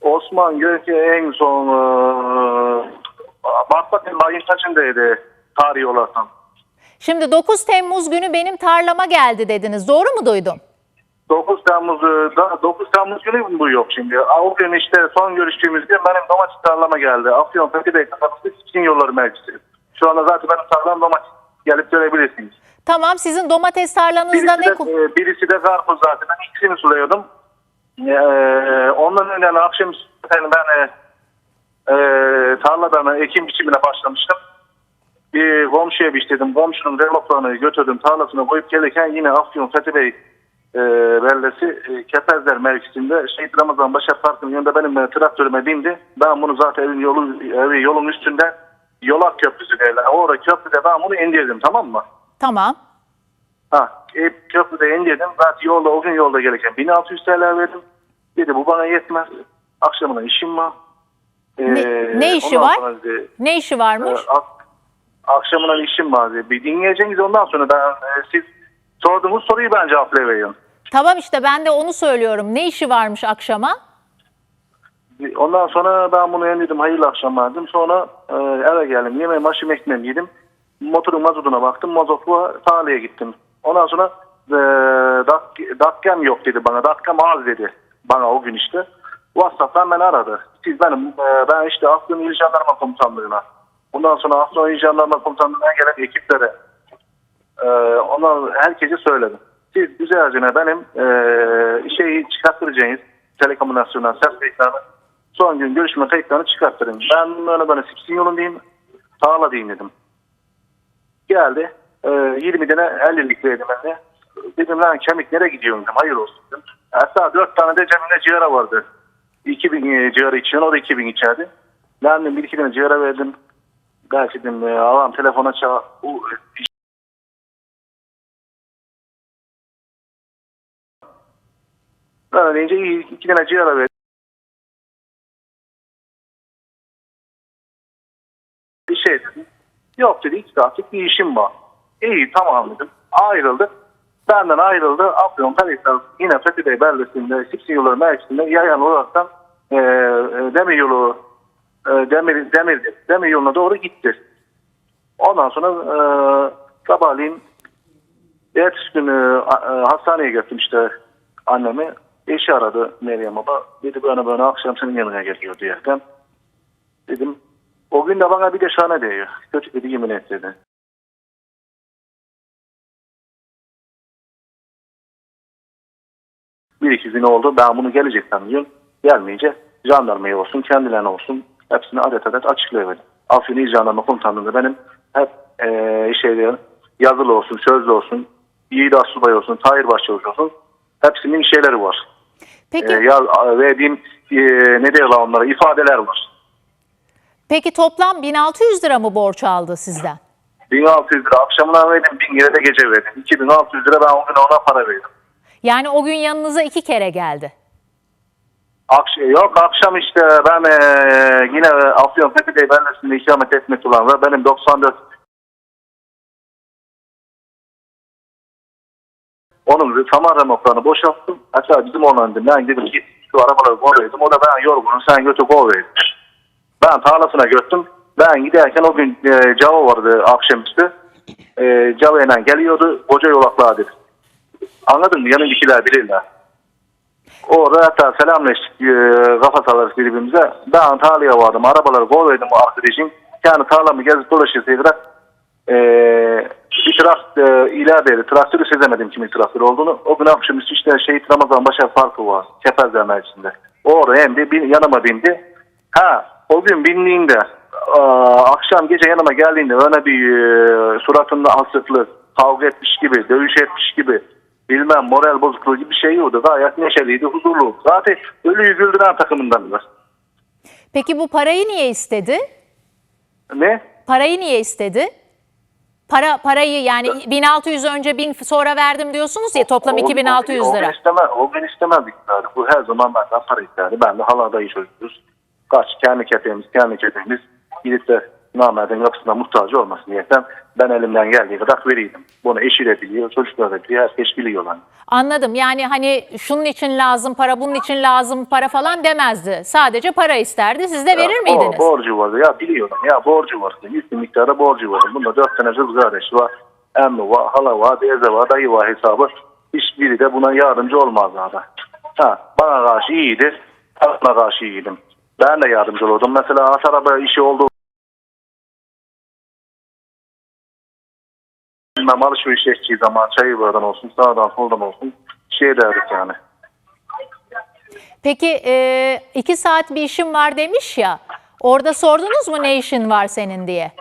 Osman Gök'e en son eee bak bakayım ayın kaçındaydı tarihi olarak. Şimdi 9 Temmuz günü benim tarlama geldi dediniz. Doğru mu duydum? 9 Temmuz'da 9 Temmuz günü bu yok şimdi? O gün işte son görüştüğümüz gün benim domates tarlama geldi. Afyon Fethi Bey kasabası Çin yolları mevkisi. Şu anda zaten benim tarlam domates. Gelip görebilirsiniz. Tamam sizin domates tarlanızda Birisi ne de, e, birisi de karpuz zaten. Ben ikisini suluyordum. Ee, ondan önce akşam ben, e, e, tarladan ekim biçimine başlamıştım. Bir komşuya biçtirdim. Komşunun remoklarını götürdüm. Tarlasına koyup gelirken yine Afyon Fethi Bey e, bellesi e, Kepezler mevkisinde Şehit Ramazan Başar Parkı'nın yanında benim e, traktörüme bindi. Ben bunu zaten evin yolun, evi yolun üstünde Yolak Köprüsü derler. Orada köprüde ben bunu indirdim tamam mı? Tamam. Ha, e, köprüde indirdim. Zaten yolda o gün yolda gelirken 1600 TL verdim. Dedi bu bana yetmez. Akşamına işim var. Ee, Ne- ne işi ondan var? dedi, Ne işi e, varmış? ak- akşamına işim var dedi. Bir dinleyeceğiniz ondan sonra ben e, siz sorduğunuz soruyu ben cevaplayayım. Tamam işte ben de onu söylüyorum. Ne işi varmış akşama? Ondan sonra ben bunu indirdim. Hayırlı akşamlar dedim. Sonra e, eve geldim. Yemeğimi aşım ekmeğimi yedim. Motorun mazotuna baktım. Mazotla Tali'ye gittim. Ondan sonra e, dakikam yok dedi bana. Dakikam az dedi bana o gün işte. WhatsApp'tan beni aradı. Siz benim, e, ben işte Afyon İl Jandarma Komutanlığı'na. Ondan sonra Afyon İl Jandarma Komutanlığı'na gelen ekiplere. E, ona herkese söyledim. Siz güzelce benim e, şeyi çıkarttıracağınız telekomünikasyondan ses kayıtlarını son gün görüşme kayıtlarını çıkarttırın. Ben öyle bana Sipsin yolundayım. Sağla diyeyim dedim. Geldi. E, 20 tane 50'lik verdim eline. Dedim lan kemik nereye gidiyorsun dedim. Hayır olsun dedim. Hatta 4 tane de cebimde cigara vardı. 2000 cigara içiyorsun o da 2000 içerdi. Ben de bir iki tane cigara verdim. Belki dedim e, ağam telefona çağır. Bu Öyle deyince iyi iki tane cigara verdim. Bir şey dedim. Yok dedi iki saatlik bir işim var. İyi tamam dedim. Ayrıldık. Benden ayrıldı. Afyon Karahisar yine Fethi Bey beldesinde Sipsin yolları mevkisinde yayan olaraktan e, e, demir yolu e, demir, demir, demir yoluna doğru gitti. Ondan sonra e, sabahleyin ertesi günü e, hastaneye götürdüm işte annemi. Eşi aradı Meryem Baba. Dedi böyle böyle akşam senin yanına geliyor diyerekten. Dedim o gün de bana bir de şahane değiyor. Kötü dedi yemin et dedi. Bir iki gün oldu. Ben bunu gelecek sanıyorum. Gelmeyince jandarmaya olsun, kendilerine olsun hepsini adet adet açıklayıverdim. Afyon İl Jandarma Komutanlığı'nda benim hep eee şeyleri yazılı olsun, sözlü olsun, Yiğit Asubay olsun, Tahir Başçavuş olsun hepsinin şeyleri var. Peki Eee, ya, verdiğim eee ne diyorlar onlara ifadeler var. peki toplam 1600 lira mı borç aldı sizden? 1600 lira akşamına verdim, 1000 lira da gece verdim. 2600 lira ben o gün ona para verdim. Yani o gün yanınıza iki kere geldi. Akş yok akşam işte ben eee, yine Afyon Fethi Bey beldesinde ikamet etmek olan ve benim 94 onun tamar remoklarını boşalttım. Hatta bizim olan dedim ben dedim git şu arabaları koyuyordum. O da ben yorgunum sen götür koy dedi. Ben tarlasına götürdüm. Ben giderken o gün e, Cava vardı akşamüstü. E, Cava ile geliyordu. Koca yolaklar dedi. Anladın mı? Yanındakiler bilirler. Orada hatta selamlaştık e, kafa salarız birbirimize. Ben tarlaya vardım. Arabaları koyuyordum o arkadaşım. Yani tarlamı gezip dolaşırsaydı e, bir traktör e, ilerideydi. Traktörü sezemedim kimin traktör olduğunu. O gün akşamüstü işte Şehit Ramazan Başar Parkı var. Kepezler mevkisinde. Oraya indi. Bin, yanıma bindi. Ha o gün bindiğinde e, akşam gece yanıma geldiğinde öyle bir e, suratında hasretli kavga etmiş gibi, dövüş etmiş gibi bilmem moral bozukluğu gibi bir şey yoktu. Gayet neşeliydi, huzurlu. Zaten ölüyü güldüren takımındanlar. Peki bu parayı niye istedi? Ne? Parayı niye istedi? Para parayı yani 1600 önce 1000 sonra verdim diyorsunuz ya toplam O- 2600 o, lira. O gün, istemez, o gün istemezdik yani. Bu her zaman benden para isterdi. Ben de hala adayı çocuğuz. Kaç kendi kefemiz, kendi kefemiz. Gidip de namerdin kapısına muhtaç olmasın diyerekten ben elimden geldiği kadar veriydim. Bunu eşi de biliyor, çocuklar da biliyor, herkes biliyor lan. Anladım. Yani hani şunun için lazım para, bunun için lazım para falan demezdi. Sadece para isterdi. Siz de verir Ya, miydiniz? O borcu vardı. Ya biliyorum. Ya borcu vardı. Yüklü miktarda borcu vardı. Bunda dört tane kız kardeşi var. Emmi var, hala var, teyze var, dayı var hesabı. Hiçbiri de buna yardımcı olmaz abi. Ha, bana karşı iyiydi. Bana karşı iyiydim. Ben de yardımcı olurdum. Mesela at araba işi oldu. Bilmem alışveriş ettiği zaman çayı buradan olsun, sağdan soldan olsun şey derdik yani. Peki e, iki saat bir işim var demiş ya. Orada sordunuz mu ne işin var senin diye?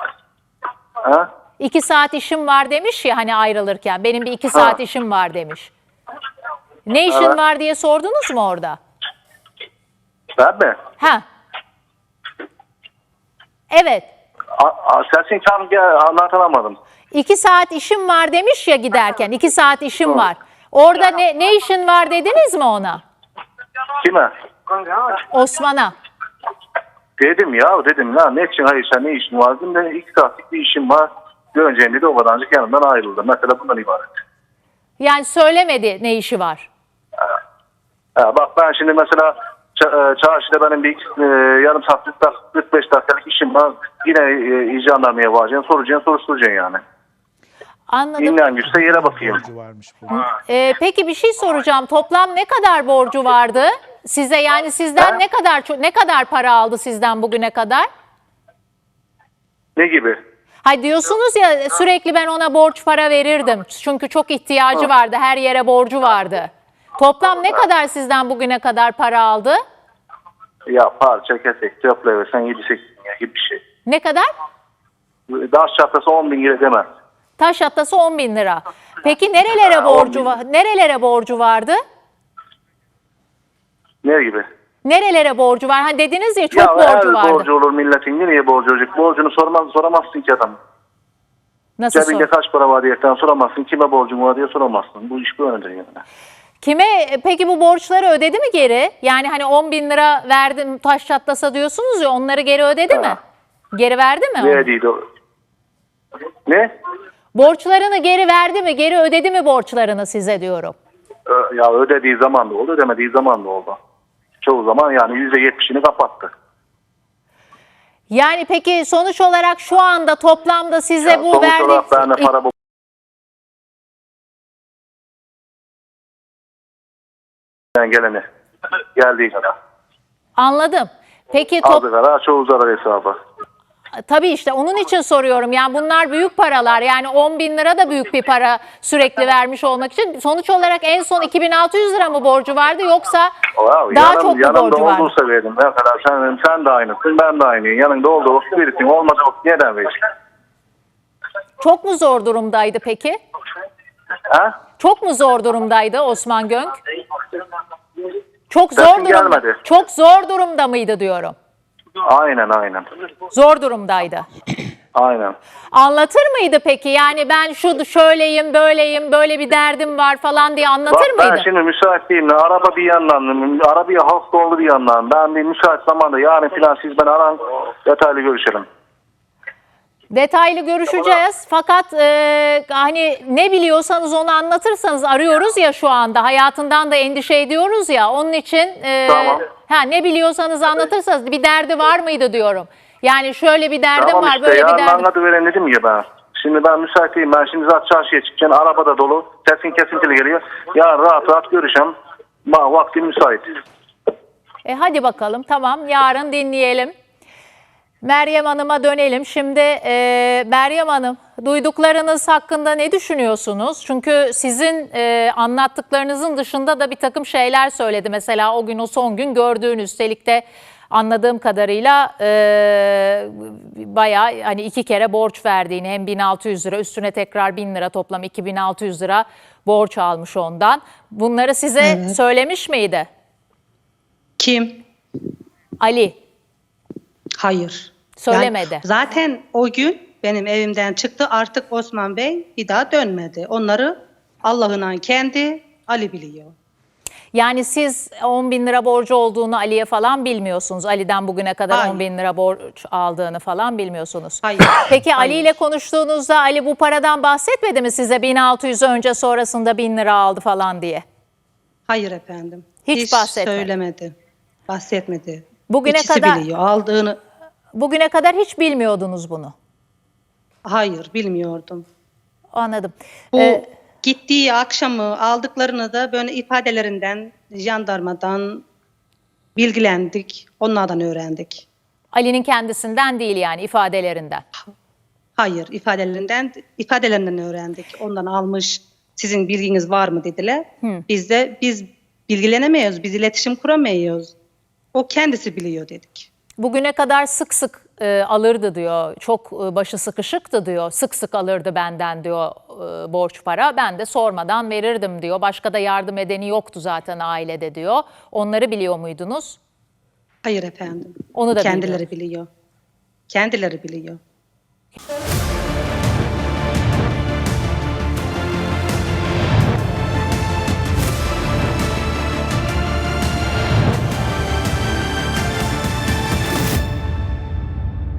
Ha? İki saat işim var demiş ya hani ayrılırken. Benim bir iki saat işim var demiş. Ne işin Evet. var diye sordunuz mu orada? Ben mi? Ha. Evet. A, a, sesin tam gel, anlatamadım. İki saat işim var demiş ya giderken. iki saat işim var. Orada ne, ne işin var dediniz mi ona? Kime? Osman'a. Dedim ya dedim ya ne için hayır sen ne işin var dedim de iki saatlik bir işim var. Göreceğim de o kadarcık yanımdan ayrıldı. Mesela bundan ibaret. Yani söylemedi ne işi var. Ha, bak ben şimdi mesela ça- e, çarşıda benim bir e, yarım saatlik dak- 45 dakikalık işim var. Yine e, icranlarmaya varacaksın, soracaksın, soruşturacaksın yani. Anladım. İnlen güçse yere bakayım. borcu varmış bu. Ee, peki bir şey soracağım. Toplam ne kadar borcu vardı size? Yani sizden Ha? ne kadar ne kadar para aldı sizden bugüne kadar? Ne gibi? Hay diyorsunuz ya sürekli ben ona borç para verirdim. Çünkü çok ihtiyacı vardı. Her yere borcu vardı. Toplam ne kadar sizden bugüne kadar para aldı? Ya parça kesek, toplayıversen 7-8 bin lira gibi bir şey. Ne kadar? Daş çatlasa 10 bin lira demez. Taş atlası 10 bin lira. Peki nerelere Ha, 10 borcu var? Nerelere borcu vardı? Ne gibi? Nerelere borcu var? Hani dediniz ya çok ya her borcu vardı. borcu olur milletin. Niye borcu olacak? Borcunu sormaz, soramazsın ki adam. Nasıl Cebinde sor? kaç para var diyerekten soramazsın. Kime borcun var diye soramazsın. Bu iş böyledir yani. Kime peki bu borçları ödedi mi geri? Yani hani 10 bin lira verdim taş çatlasa diyorsunuz ya onları geri ödedi mi? Geri verdi mi? Verdiydi o. Ne? Borçlarını geri verdi mi? Geri ödedi mi borçlarını size diyorum. Ö- Ya ödediği zaman da oldu, ödemediği zaman da oldu. Çoğu zaman yani %70'ini kapattı. Yani peki sonuç olarak şu anda toplamda size Ya bu sonuç verdi. olarak ben de para bu Ben geleni. Geldiği kadar. Anladım. Peki top, Azı kadar çoğu zarar hesabı. Tabii işte onun için soruyorum. Yani bunlar büyük paralar. Yani 10 bin lira da büyük bir para sürekli vermiş olmak için. Sonuç olarak en son 2600 lira mı borcu vardı yoksa Wow, daha yanım- çok mu borcu vardı? olduysa verdim. Mesela sen, sen de aynısın, ben de aynıyım. Yanında olduğu vakit verirsin. Olmadı vakit neden verirsin? Çok mu zor durumdaydı peki? Ha? Çok mu zor durumdaydı Osman Gönk? Çok zor durumda. gelmedi. Çok zor durumda mıydı diyorum. Aynen aynen. Zor durumdaydı. Aynen. Anlatır mıydı peki? Yani ben şu şöyleyim, böyleyim, böyle bir derdim var falan diye Bak anlatır ben mıydı? şimdi müsait değilim. Araba bir yandan, arabaya hasta oldu bir yandan. Ben bir müsait zamanda yarın filan siz beni aran detaylı görüşelim. Detaylı görüşeceğiz. Fakat e, hani ne biliyorsanız onu anlatırsanız arıyoruz ya şu anda. Hayatından da endişe ediyoruz ya. Onun için e, Tamam. ha ne biliyorsanız anlatırsanız bir derdi var mıydı diyorum. Yani şöyle bir derdim Tamam var, işte böyle bir yarın derdim. anlatıveren dedim ya ben. Şimdi ben müsait değilim. Ben şimdi zaten çarşıya çıkacağım. Arabada dolu. Sesin kesintili geliyor. Yarın rahat rahat görüşeceğim. Bak vaktim müsait. E hadi bakalım tamam yarın dinleyelim. Meryem Hanım'a dönelim. Şimdi e, Meryem Hanım duyduklarınız hakkında ne düşünüyorsunuz? Çünkü sizin e, anlattıklarınızın dışında da bir takım şeyler söyledi. Mesela o gün o son gün gördüğünüz üstelik de anladığım kadarıyla e, bayağı hani iki kere borç verdiğini hem 1600 lira üstüne tekrar 1000 lira toplam 2600 lira borç almış ondan. Bunları size söylemiş miydi? Kim? Ali. Hayır. Söylemedi. Yani zaten o gün benim evimden çıktı artık Osman Bey bir daha dönmedi. Onları Allah'ın kendi Ali biliyor. Yani siz 10 bin lira borcu olduğunu Ali'ye falan bilmiyorsunuz. Ali'den bugüne kadar Hayır. 10 bin lira borç aldığını falan bilmiyorsunuz. Hayır. Peki Ali Hayır. ile konuştuğunuzda Ali bu paradan bahsetmedi mi size 1600 önce sonrasında 1000 lira aldı falan diye? Hayır efendim. Hiç bahsetmedi. söylemedi. Bahsetmedi. Bugüne İkisi kadar- biliyor. Aldığını Bugüne kadar hiç bilmiyordunuz bunu. hayır bilmiyordum. Anladım. Bu Ee, gittiği akşamı aldıklarını da böyle ifadelerinden, jandarmadan bilgilendik. Onlardan öğrendik. Ali'nin kendisinden değil yani ifadelerinden. Hayır, ifadelerinden ifadelerinden öğrendik. Ondan almış. Sizin bilginiz var mı dediler. Biz de biz bilgilenemiyoruz, biz iletişim kuramıyoruz. O kendisi biliyor dedik. Bugüne kadar sık sık e, alırdı diyor. Çok e, başı sıkışıktı diyor. Sık sık alırdı benden diyor e, borç para. Ben de sormadan verirdim diyor. Başka da yardım edeni yoktu zaten ailede diyor. Onları biliyor muydunuz? Hayır efendim. Onu da Kendileri biliyor. Kendileri biliyor.